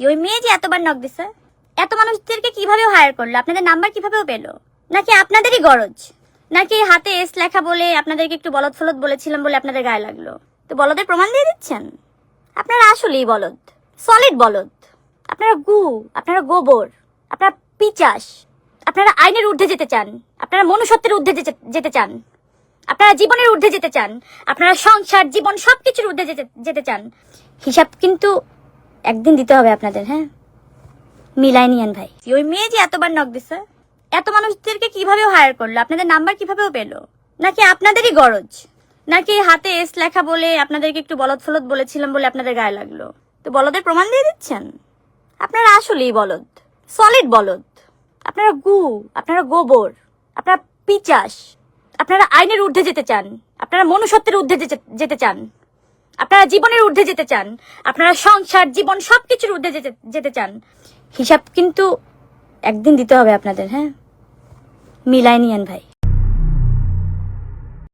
ওই মেয়ে যে এতবার নক দিছে, এত মানুষদেরকে কীভাবে হায়ার করল? আপনাদের নাম্বার কিভাবেও পেল? নাকি আপনাদেরই গরজ? নাকি হাতে এস লেখা বলে আপনাদেরকে একটু বলদ ফলদ বলেছিলাম বলে আপনাদের গায়ে লাগল? তো বলদের প্রমাণ দিয়ে দিচ্ছেন? আপনারা আসলেই বলদ সলিড বলদ। আপনারা গু, আপনারা গোবর, আপনারা পিচাস, আপনারা আইনের ঊর্ধ্বে যেতে চান, আপনারা মনুষ্যত্বের ঊর্ধ্বে যেতে- চান, আপনারা জীবনের ঊর্ধ্বে যেতে চান, আপনারা সংসার, জীবন সবকিছুর ঊর্ধ্বে যেতে যেতে চান। হিসাব কিন্তু একদিন দিতে হবে আপনাদের হ্যাঁ? মিলাই নিয়েন ভাই। ওই মেয়ে যে এতবার নক দিছে, এত মানুষদেরকে কীভাবে হায়ার করল? আপনাদের নাম্বার কিভাবেও পেল? নাকি আপনাদেরই গরজ? নাকি হাতে এস লেখা বলে আপনাদেরকে একটু বলদ ফলদ বলেছিলাম বলে আপনাদের গায়ে লাগল? তো বলদের প্রমাণ দিয়ে দিচ্ছেন? আপনারা আসলেই বলদ। সলিড বলদ। আপনারা গু, আপনারা গোবর, আপনারা পিচাস, আপনারা আইনের ঊর্ধ্বে যেতে চান, আপনারা মনুষ্যত্বের ঊর্ধ্বে যেতে- যেতে চান। আপনারা জীবনের ঊর্ধ্বে যেতে চান, আপনারা সংসার, জীবন সবকিছুর ঊর্ধ্বে যেতে চান, হিসাব কিন্তু একদিন দিতে হবে আপনাদের হ্যাঁ? মিলাই নিয়েন ভাই।